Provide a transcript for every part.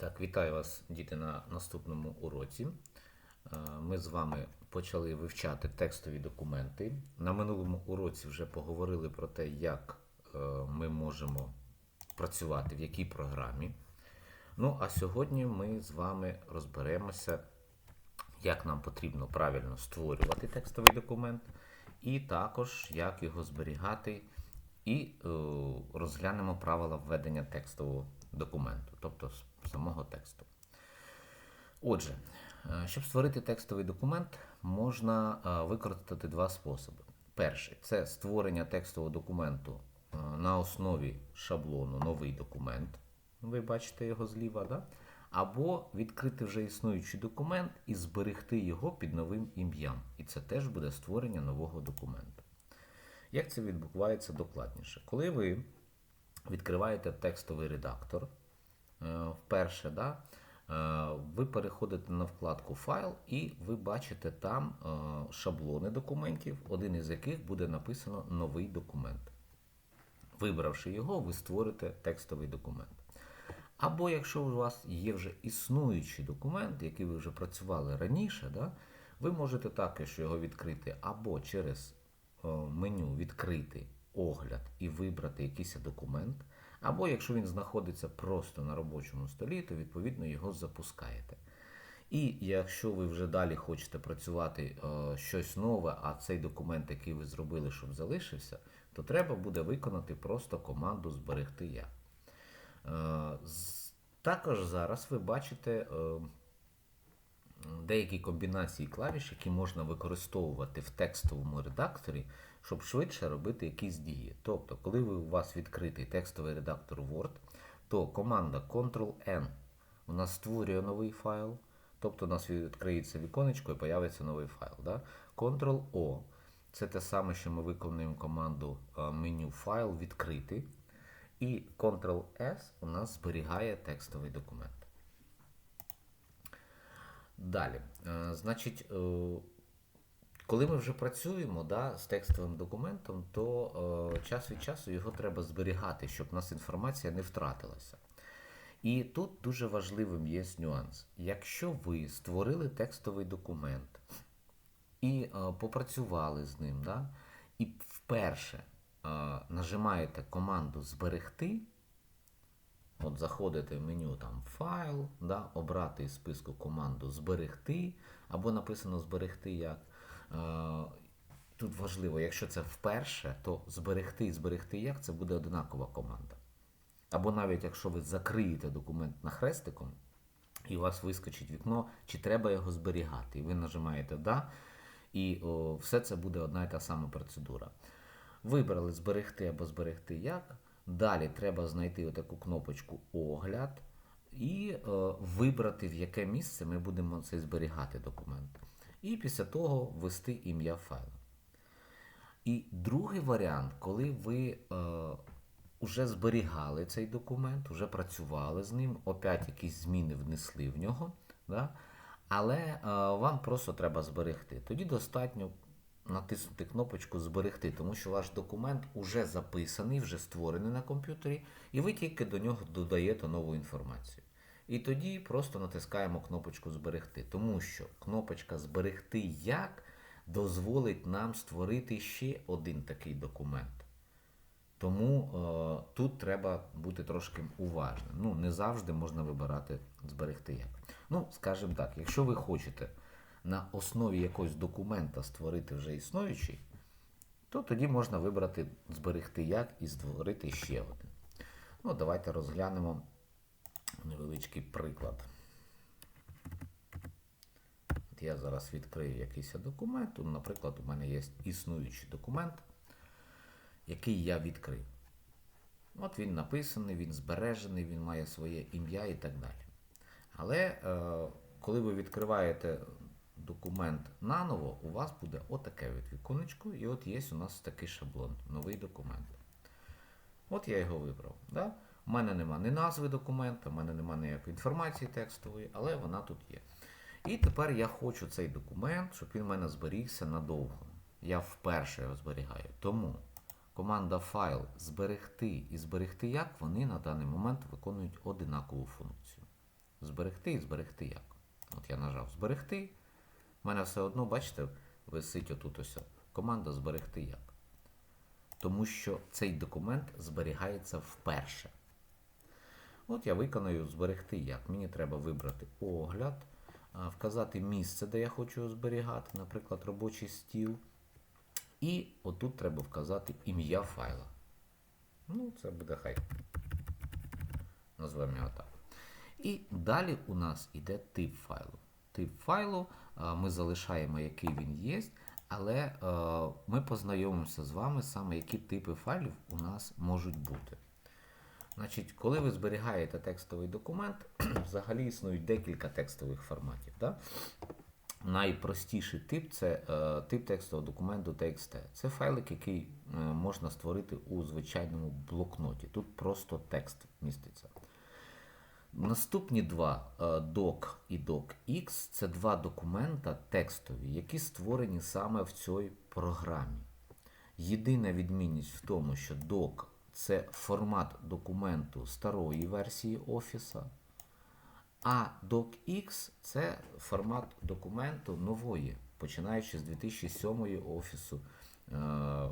Так, вітаю вас, діти, на наступному уроці. Е, Ми з вами почали вивчати текстові документи. На минулому уроці вже поговорили про те, як е, ми можемо працювати, в якій програмі. Ну, а сьогодні ми з вами розберемося, як нам потрібно правильно створювати текстовий документ, і також як його зберігати, і е, розглянемо правила введення текстового документу, тобто самого тексту. Отже, е, щоб створити текстовий документ, можна е, використати два способи. Перший це створення текстового документу е, на основі шаблону новий документ. Ви бачите його зліва, да? або відкрити вже існуючий документ і зберегти його під новим ім'ям. І це теж буде створення нового документу. Як це відбувається докладніше? Коли ви відкриваєте текстовий редактор, вперше, да, е, ви переходите на вкладку Файл і ви бачите там е, шаблони документів, один із яких буде написано новий документ. Вибравши його, ви створите текстовий документ. Або якщо у вас є вже існуючий документ, який ви вже працювали раніше, да, ви можете також його відкрити або через е, меню відкрити огляд і вибрати якийсь документ, або якщо він знаходиться просто на робочому столі, то відповідно його запускаєте. І якщо ви вже далі хочете працювати е, щось нове, а цей документ, який ви зробили, щоб залишився, то треба буде виконати просто команду Зберегти як. Е, Також зараз ви бачите е, деякі комбінації клавіш, які можна використовувати в текстовому редакторі, щоб швидше робити якісь дії. Тобто, коли ви, у вас відкритий текстовий редактор Word, то команда Ctrl-N у нас створює новий файл. Тобто у нас відкриється віконечко і появиться новий файл. Да? Ctrl-O це те саме, що ми виконуємо команду е, меню файл відкрити. І Ctrl-S у нас зберігає текстовий документ. Далі, е, значить, е, коли ми вже працюємо да, з текстовим документом, то е, час від часу його треба зберігати, щоб у нас інформація не втратилася. І тут дуже важливим є нюанс. Якщо ви створили текстовий документ і е, попрацювали з ним, да, і вперше е, нажимаєте команду Зберегти, От заходите в меню там файл, да, обрати із списку команду зберегти, або написано зберегти як. Е, Тут важливо, якщо це вперше, то зберегти і зберегти як це буде одинакова команда. Або навіть якщо ви закриєте документ на хрестиком, і у вас вискочить вікно, чи треба його зберігати. І ви нажимаєте Да, і о, все це буде одна і та сама процедура. Вибрали зберегти або зберегти як. Далі треба знайти таку кнопочку Огляд і е, вибрати, в яке місце ми будемо цей зберігати документ. І після того ввести ім'я файлу. І другий варіант, коли ви е, вже зберігали цей документ, вже працювали з ним, опять якісь зміни внесли в нього, да? але е, вам просто треба зберегти. Тоді достатньо натиснути кнопочку Зберегти, тому що ваш документ вже записаний, вже створений на комп'ютері, і ви тільки до нього додаєте нову інформацію. І тоді просто натискаємо кнопочку Зберегти, тому що кнопочка Зберегти як дозволить нам створити ще один такий документ. Тому е, тут треба бути трошки уважним. Ну, не завжди можна вибирати зберегти як. Ну, скажімо так, якщо ви хочете на основі якогось документа створити вже існуючий, то тоді можна вибрати зберегти як і створити ще один. Ну, давайте розглянемо невеличкий приклад. Я зараз відкрию якийсь документ. Наприклад, у мене є існуючий документ, який я відкрив. От він написаний, він збережений, він має своє ім'я і так далі. Але е, коли ви відкриваєте документ наново, у вас буде отаке от віконечко, і от є у нас такий шаблон, новий документ. От я його вибрав. Да? У мене нема ні назви документа, у мене нема ніякої інформації текстової, але вона тут є. І тепер я хочу цей документ, щоб він в мене зберігся надовго. Я вперше його зберігаю. Тому команда файл зберегти і зберегти як вони на даний момент виконують одинакову функцію. Зберегти і зберегти як. От я нажав зберегти. У мене все одно, бачите, висить отут ось команда зберегти як. Тому що цей документ зберігається вперше. От я виконую зберегти як. Мені треба вибрати огляд, вказати місце, де я хочу його зберігати, наприклад, робочий стіл. І отут треба вказати ім'я файла. Ну, це буде хай. Назвемо його так. І далі у нас іде тип файлу. Тип файлу ми залишаємо, який він є, але ми познайомимося з вами саме, які типи файлів у нас можуть бути. Значить, коли ви зберігаєте текстовий документ, взагалі існують декілька текстових форматів. Да? Найпростіший тип це е, тип текстового документу TXT. Це файлик, який е, можна створити у звичайному блокноті. Тут просто текст міститься. Наступні два е, doc і docx це два документа текстові, які створені саме в цій програмі. Єдина відмінність в тому, що doc це формат документу старої версії Офіса, а docx це формат документу нової, починаючи з 2007 Офісу е,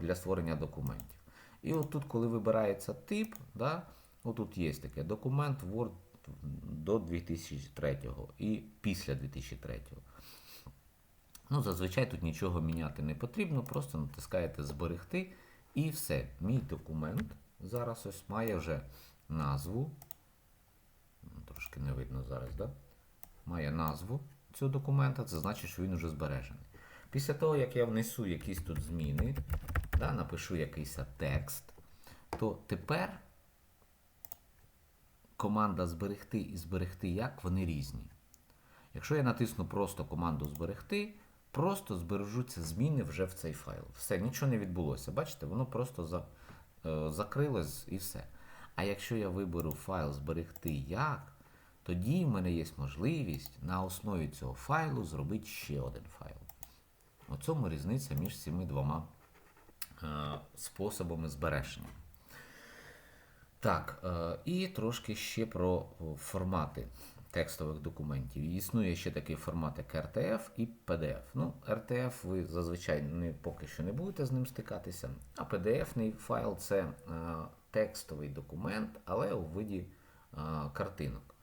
для створення документів. І отут, коли вибирається тип, да, отут є таке документ Word до 2003 і після 2003. Ну, зазвичай тут нічого міняти не потрібно, просто натискаєте зберегти і все. Мій документ зараз ось має вже назву. Ну, Трошки не видно зараз, да? Має назву цього документа, це значить, що він вже збережений. Після того, як я внесу якісь тут зміни, да, напишу якийсь текст, то тепер команда зберегти і зберегти як вони різні. Якщо я натисну просто команду зберегти, просто збережуться зміни вже в цей файл. Все, нічого не відбулося. Бачите, воно просто за, е, закрилось і все. А якщо я виберу файл зберегти як, тоді в мене є можливість на основі цього файлу зробити ще один файл. У цьому різниця між цими двома е, способами збереження. Так, е, і трошки ще про формати текстових документів. Існує ще такий формат, як RTF і PDF. Ну, RTF ви зазвичай не, поки що не будете з ним стикатися, а PDF-ний файл це е, текстовий документ, але у виді е, картинок.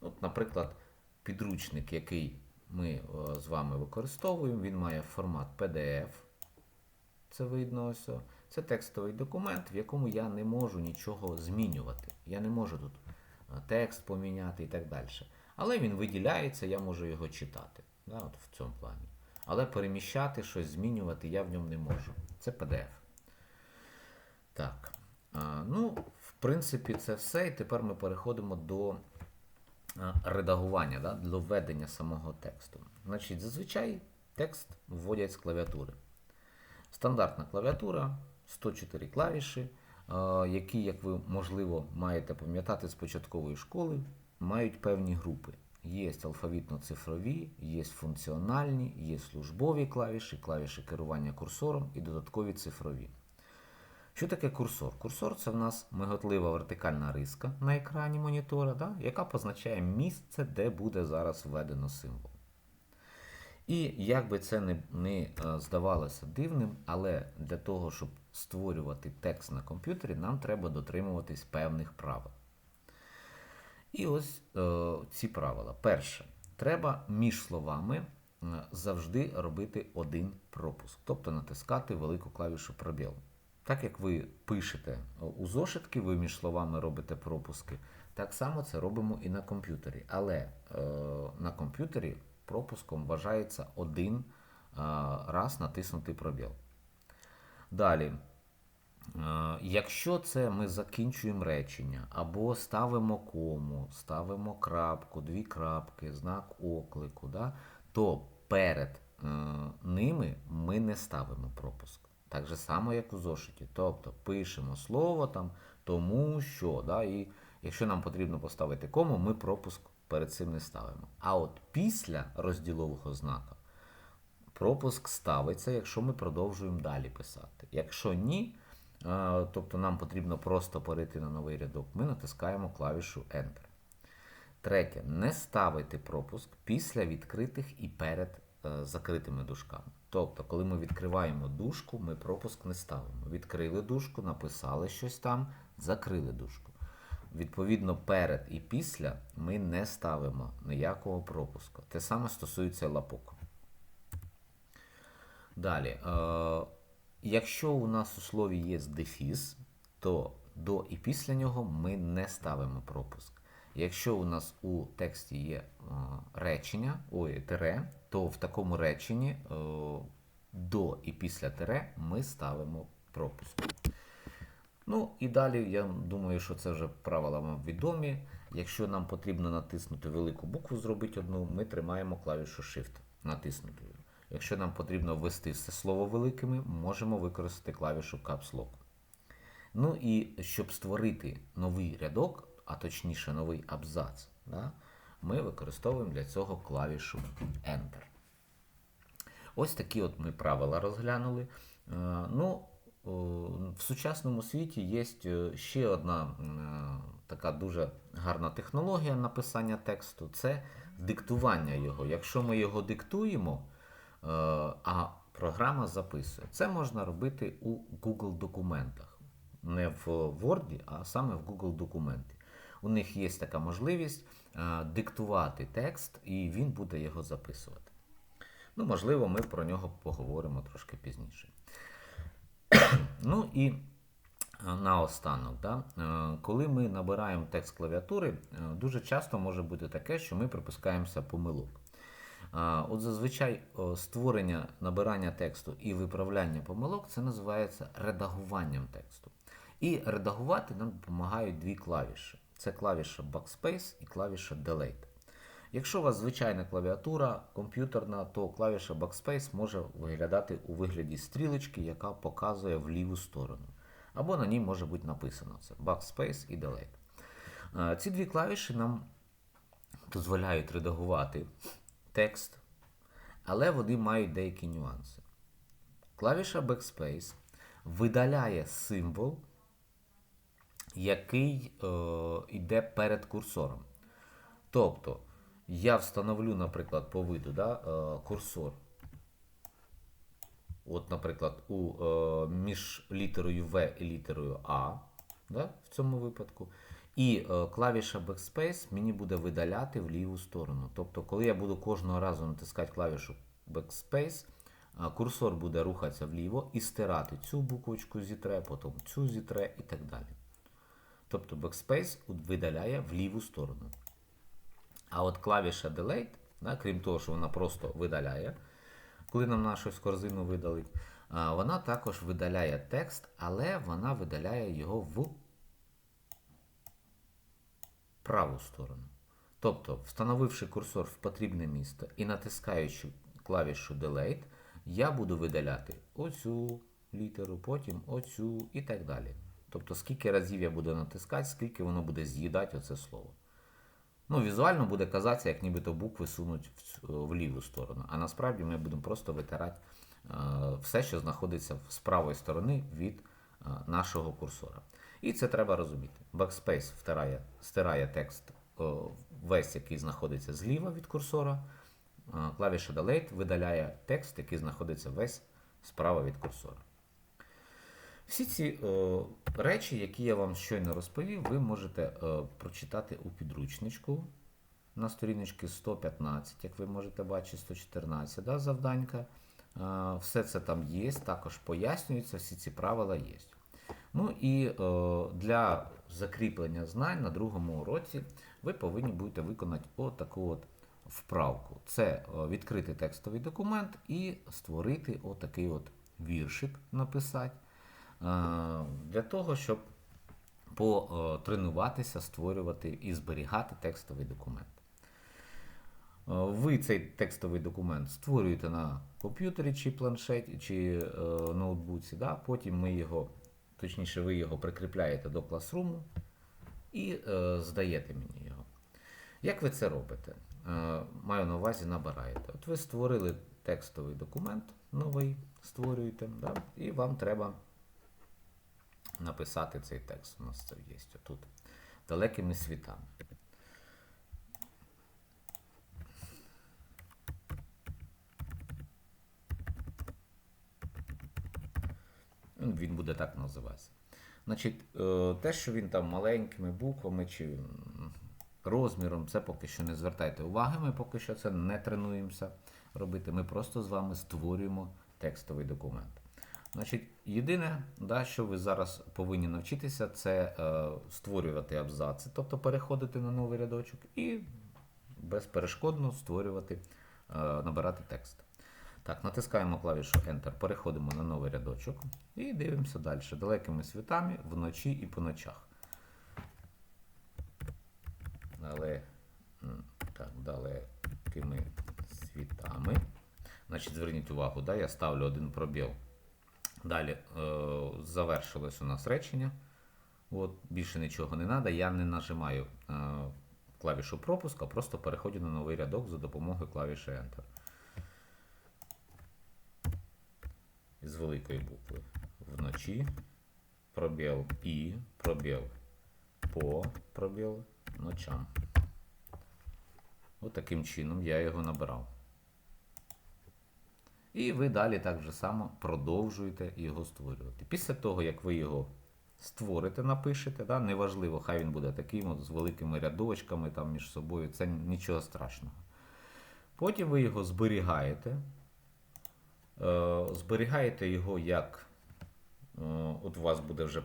От, наприклад, підручник, який ми е, з вами використовуємо, він має формат PDF. Це видно ось. Це текстовий документ, в якому я не можу нічого змінювати. Я не можу тут е, текст поміняти і так далі. Але він виділяється, я можу його читати. Да, от в цьому плані. Але переміщати щось, змінювати я в ньому не можу. Це PDF. Так. А, ну, в принципі, це все. І тепер ми переходимо до редагування, да, до введення самого тексту. Значить, зазвичай текст вводять з клавіатури. Стандартна клавіатура, 104 клавіші, які, як ви можливо маєте пам'ятати з початкової школи, мають певні групи. Є алфавітно-цифрові, є функціональні, є службові клавіші, клавіші керування курсором і додаткові цифрові. Що таке курсор? Курсор це в нас миgoтлива вертикальна риска на екрані монітора, да, яка позначає місце, де буде зараз введено символ. І як би це не, не е, здавалося дивним, але для того, щоб створювати текст на комп'ютері, нам треба дотримуватись певних правил. І ось е, ці правила. Перше, треба між словами е, завжди робити один пропуск, тобто натискати велику клавішу пробіл. Так як ви пишете у зошитки, ви між словами робите пропуски, так само це робимо і на комп'ютері. Але е, на комп'ютері пропуском вважається один е, раз натиснутий пробіл. Далі, е, якщо це ми закінчуємо речення або ставимо кому, ставимо крапку, дві крапки, знак оклику, да, то перед е, ними ми не ставимо пропуск. Так же само, як у зошиті. Тобто пишемо слово там тому що. Да, І якщо нам потрібно поставити кому, ми пропуск перед цим не ставимо. А от після розділового знака пропуск ставиться, якщо ми продовжуємо далі писати. Якщо ні, е, тобто нам потрібно просто перейти на новий рядок, ми натискаємо клавішу Enter. Третє. Не ставити пропуск після відкритих і перед е, закритими дужками. Тобто, коли ми відкриваємо дужку, ми пропуск не ставимо. Відкрили дужку, написали щось там, закрили дужку. Відповідно, перед і після ми не ставимо ніякого пропуску. Те саме стосується лапок. Далі, е, якщо у нас у слові є дефіс, то до і після нього ми не ставимо пропуск. Якщо у нас у тексті є е, речення, ой, тире, то в такому реченні е, до і після тире ми ставимо пропуск. Ну і далі я думаю, що це вже правила вам відомі. Якщо нам потрібно натиснути велику букву, зробити одну, ми тримаємо клавішу Shift натиснутою. Якщо нам потрібно ввести все слово великими, можемо використати клавішу Caps Lock. Ну і щоб створити новий рядок, а точніше новий абзац, да, ми використовуємо для цього клавішу Enter. Ось такі от ми правила розглянули. Е, Ну, в сучасному світі є е, ще одна е, така дуже гарна технологія написання тексту це диктування його. Якщо ми його диктуємо, е, а програма записує, це можна робити у Google документах. Не в Word, а саме в Google документи. У них є така можливість е, диктувати текст, і він буде його записувати. Ну, можливо, ми про нього поговоримо трошки пізніше. ну і е, наостанок, да? е, коли ми набираємо текст клавіатури, е, дуже часто може бути таке, що ми припускаємося помилок. От зазвичай створення набирання тексту і виправляння помилок це називається редагуванням тексту. І редагувати нам допомагають дві клавіші: це клавіша Backspace і клавіша Delete. Якщо у вас звичайна клавіатура комп'ютерна, то клавіша Backspace може виглядати у вигляді стрілочки, яка показує в ліву сторону. Або на ній може бути написано це Backspace і Delete. Ці дві клавіші нам дозволяють редагувати текст, але вони мають деякі нюанси. Клавіша Backspace видаляє символ, який е, йде перед курсором. Тобто, я встановлю, наприклад, по виду да, е, курсор. От, наприклад, у, е, між літерою В і літерою А, да, в цьому випадку. І е, клавіша Backspace мені буде видаляти в ліву сторону. Тобто, коли я буду кожного разу натискати клавішу Backspace, курсор буде рухатися вліво і стирати цю буквочку зітре, потім цю зітре і так далі. Тобто Backspace видаляє в ліву сторону. А от клавіша Delete, да, крім того, що вона просто видаляє, коли нам на щось корзину видалить, вона також видаляє текст, але вона видаляє його в праву сторону. Тобто, встановивши курсор в потрібне місце і натискаючи клавішу Delete, я буду видаляти оцю літеру, потім оцю і так далі. Тобто, скільки разів я буду натискати, скільки воно буде з'їдати оце слово. Ну, візуально буде казатися, як нібито букви сунуть в, в ліву сторону. А насправді ми будемо просто витирати е, все, що знаходиться з правої сторони від нашого курсора. І це треба розуміти. Backspace втирає, стирає текст е, весь, який знаходиться зліва від курсора. Е, Клавіша Delete видаляє текст, який знаходиться весь справа від курсора. Всі ці е, речі, які я вам щойно розповів, ви можете е, прочитати у підручничку на сторіночці 115, як ви можете бачити, 114 да, завданька. Е, все це там є, також пояснюється, всі ці правила є. Ну і е, для закріплення знань на другому уроці ви повинні будете виконати отаку от вправку. Це е, відкрити текстовий документ і створити отакий от віршик написати. Для того, щоб потренуватися, створювати і зберігати текстовий документ. Е, Ви цей текстовий документ створюєте на комп'ютері чи планшеті, чи е, ноутбуці. Да? Потім ми його, точніше, ви його прикріпляєте до класруму і е, здаєте мені його. Як ви це робите? Е, маю на увазі набираєте. От ви створили текстовий документ новий, створюєте, да? і вам треба написати цей текст. У нас це є тут. Далекими світами. Він буде так називатися. Значить, е, те, що він там маленькими буквами чи розміром, це поки що не звертайте уваги. Ми поки що це не тренуємося робити. Ми просто з вами створюємо текстовий документ. Значить, єдине, да, що ви зараз повинні навчитися, це е, створювати абзаци, тобто переходити на новий рядочок і безперешкодно створювати, е, набирати текст. Так, натискаємо клавішу Enter, переходимо на новий рядочок і дивимося далі. Далекими світами вночі і по ночах. Але, так, далекими світами. Значить, зверніть увагу, да, я ставлю один пробіл. Далі е, завершилось у нас речення. От, більше нічого не треба. Я не нажимаю е, клавішу пропуск, а просто переходжу на новий рядок за допомогою клавіші Enter. З великої букви. Вночі. Пробіл і, пробіл по, пробіл ночам. От таким чином я його набирав. І ви далі так же само продовжуєте його створювати. Після того, як ви його створите, напишете, да, неважливо, хай він буде таким от, з великими рядочками там між собою, це нічого страшного. Потім ви його зберігаєте. Е, зберігаєте його як е, от у вас буде вже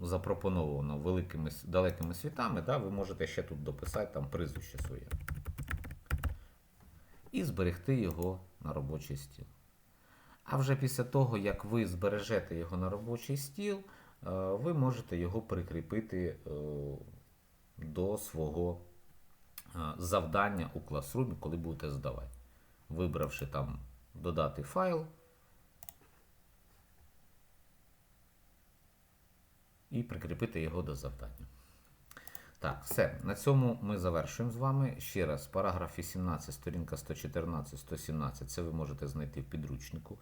запропоновано великими далекими світами, да, ви можете ще тут дописати там прізвище своє. І зберегти його на робочий стіл. А вже після того, як ви збережете його на робочий стіл, е, ви можете його прикріпити до свого завдання у класрумі, коли будете здавати. Вибравши там додати файл і прикріпити його до завдання. Так, все. На цьому ми завершуємо з вами. Ще раз, параграф 18, сторінка 114-117. Це ви можете знайти в підручнику.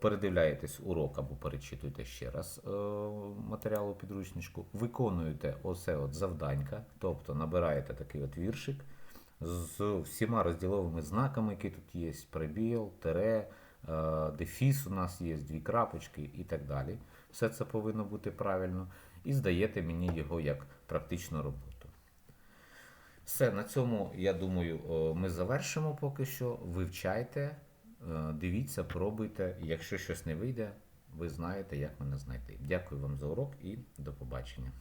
Передивляєтесь урок або перечитуєте ще раз е, матеріал у підручничку. Виконуєте оце от завданька, тобто набираєте такий от віршик з всіма розділовими знаками, які тут є: прибіл, тире, е, дефіс у нас є, дві крапочки і так далі. Все це повинно бути правильно. І здаєте мені його як практичну роботу. Все, на цьому, я думаю, ми завершимо поки що. Вивчайте, е, дивіться, пробуйте. Якщо щось не вийде, ви знаєте, як мене знайти. Дякую вам за урок і до побачення.